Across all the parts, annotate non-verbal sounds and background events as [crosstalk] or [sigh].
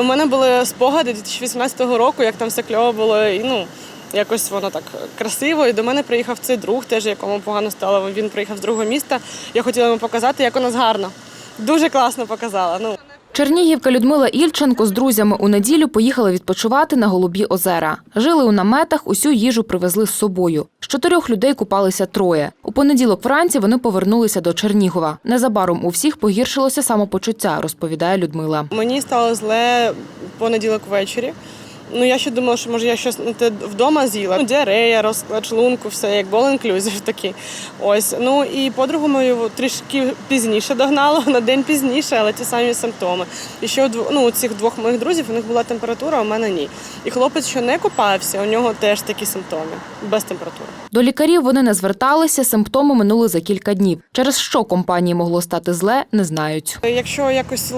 У мене були спогади 2018 року, як там все кльово було, і ну якось воно так красиво. І до мене приїхав цей друг, теж якому погано стало. Він приїхав з другого міста. Я хотіла йому показати, як у нас гарно. Дуже класно показала. Ну Чернігівка Людмила Ільченко з друзями у неділю поїхала відпочивати на Голубі озера. Жили у наметах, усю їжу привезли з собою. З чотирьох людей купалися троє. У понеділок вранці вони повернулися до Чернігова. Незабаром у всіх погіршилося самопочуття, розповідає Людмила. мені стало зле понеділок ввечері. Ну я ще думала, що може я щось вдома з'їла. Ну, діарея, розклад шлунку, все як бол інклюзив такі. Ось. Ну і подругу мою трішки пізніше догнало, [laughs] на день пізніше, але ті самі симптоми. І ще у ну, у цих двох моїх друзів у них була температура, а у мене ні. І хлопець, що не купався, у нього теж такі симптоми, без температури. До лікарів вони не зверталися, симптоми минули за кілька днів. Через що компанії могло стати зле, не знають. Якщо якось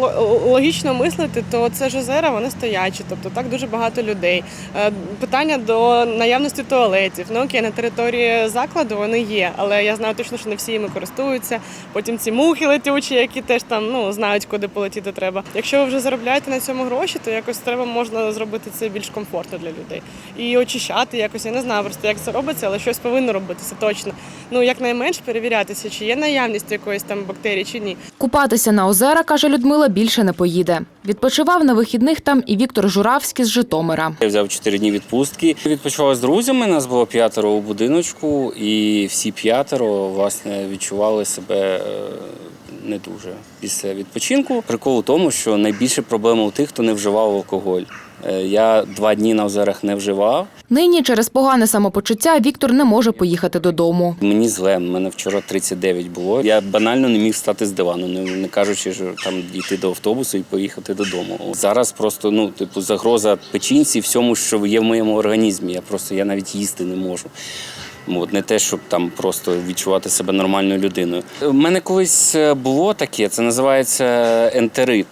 логічно мислити, то це ж озера, вони стоячі, тобто так дуже багато людей. Е, Питання до наявності туалетів. Ну окей, на території закладу вони є, але я знаю точно, що не всі ними користуються. Потім ці мухи летючі, які теж там ну знають, куди полетіти треба. Якщо ви вже заробляєте на цьому гроші, то якось треба можна зробити це більш комфортно для людей і очищати якось. Я не знаю просто як це робиться, але щось повинно робитися точно. Ну якнайменш перевірятися, чи є наявність якоїсь там бактерії, чи ні. Купатися на озера, каже Людмила, більше не поїде. Відпочивав на вихідних там і Віктор Журавський з Житомира. Я взяв 4 дні відпустки. Відпочивав з друзями. Нас було п'ятеро у будиночку, і всі п'ятеро власне відчували себе е, не дуже після відпочинку. Прикол у тому, що найбільше проблема у тих, хто не вживав алкоголь. Е, Я два дні на озерах не вживав. Нині через погане самопочуття Віктор не може поїхати додому. Мені зле, мене вчора 39 було. Я банально не міг встати з дивану, не, кажучи, що там дійти до автобусу і поїхати додому. Зараз просто ну, типу, загроза печінці всьому, що є в моєму організмі. Я просто я навіть їсти не можу. От, не те, щоб там просто відчувати себе нормальною людиною. У мене колись е, було таке, це називається ентерит.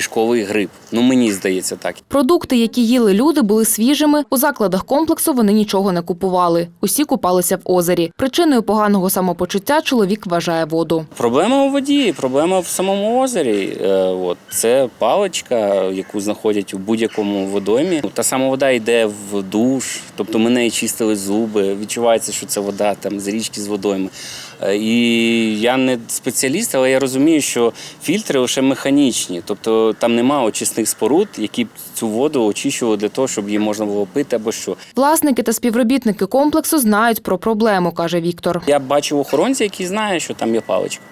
Кишковий грип. Ну мені здається так. Продукти, які їли люди, були свіжими. У закладах комплексу вони нічого не купували. Усі купалися в озері. Причиною поганого самопочуття чоловік вважає воду. Проблема у воді, проблема в самому озері. Е, От це паличка, яку знаходять у будь-якому водоймі. Та сама вода йде в душ, тобто ми нею чистили зуби. Відчувається, що це вода там з річки з водойми. Е, І я не спеціаліст, але я розумію, що фільтри лише механічні, тобто там немає очисних споруд, які б цю воду очищували для того, щоб її можна було пити або що. Власники та співробітники комплексу знають про проблему, каже Віктор. Я бачив охоронця, який знає, що там є паличка.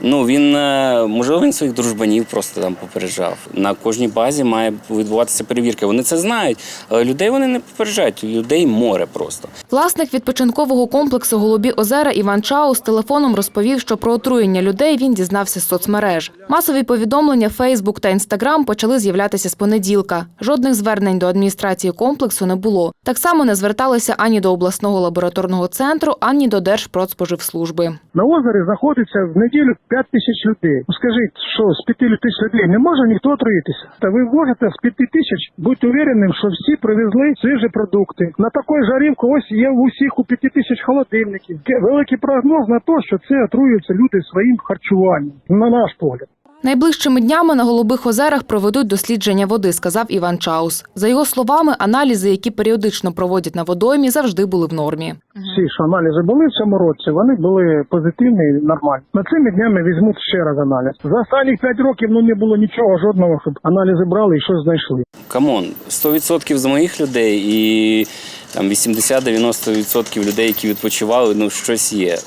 Ну, він, е, можливо, він своїх дружбанів просто там попереджав. На кожній базі має відбуватися перевірка. Вони це знають, але людей вони не попереджають. Людей море просто. Власник відпочинкового комплексу Голубі озера Іван Чаус з телефоном розповів, що про отруєння людей він дізнався з соцмереж. Масові повідомлення Фейсбук та Інстаграм почали з'являтися з понеділка. Жодних звернень до адміністрації комплексу не було. Так само не зверталися ані до обласного лабораторного центру, ані до Держпродспоживслужби. На озері знаходиться в неділю 5 тисяч людей. Ну, Скажіть, що з 5 тисяч людей не може ніхто отруїтися? Та ви можете з 5 тисяч бути увереним, що всі привезли свіжі продукти. На такої жарівку ось є в усіх у 5 тисяч холодильників. Великий прогноз на те, що це отруються люди своїм харчуванням, на наш погляд. Найближчими днями на Голубих озерах проведуть дослідження води, сказав Іван Чаус. За його словами, аналізи, які періодично проводять на водоймі, завжди були в нормі. Всі ж аналізи були в цьому році, вони були позитивні і нормальні. На цими днями візьмуть ще раз аналіз. За останні 5 років ну не було нічого жодного, щоб аналізи брали і щось знайшли. Камон, 100% з моїх людей і там 80-90% людей, які відпочивали, ну щось є. Е,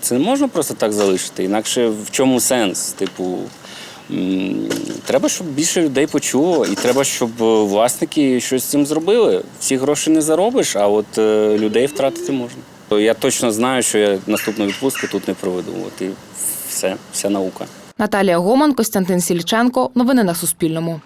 Це не можна просто так залишити. Інакше в чому сенс? Типу, треба, щоб більше людей почуло, і треба, щоб е, власники щось з цим зробили. Всі гроші не заробиш, а от е, людей втратити можна. Я точно знаю, що я наступну відпустку тут не проведу. От і все, вся наука. Наталія Гоман, Костянтин Сільченко. Новини на Суспільному.